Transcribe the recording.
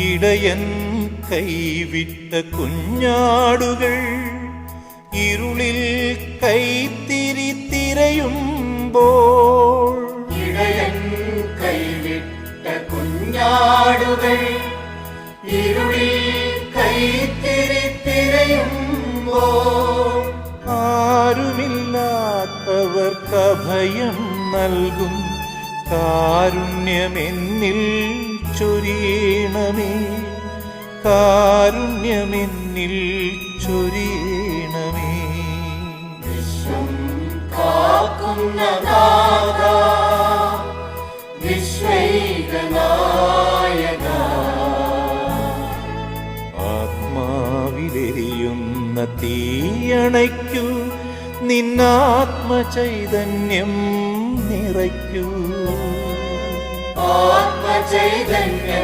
ഇടയൻ കൈവിട്ട കുഞ്ഞാടുകൾ ഇരുളിൽ കൈത്തിരി തിരയുമ്പോൾ ഇടയൻ കൈവിട്ട കുഞ്ഞാടുകൾ ഇരുളിൽ കൈത്തിരി തിരയുമ്പോ ആരുമില്ലാത്തവർക്ക് അഭയം നൽകും കാരുണ്യമെന്നിൽ ചൊരിയണമേ കാരുണ്യമെന്നിൽ ചൊരിയണമേ കാക്കുന്ന നാഥ വിശ്വൈകനായക. ആത്മാവിലെരിയുന്ന തീയണയ്ക്കൂ നിന്നാത്മചൈതന്യം നിറയ്ക്കൂ. and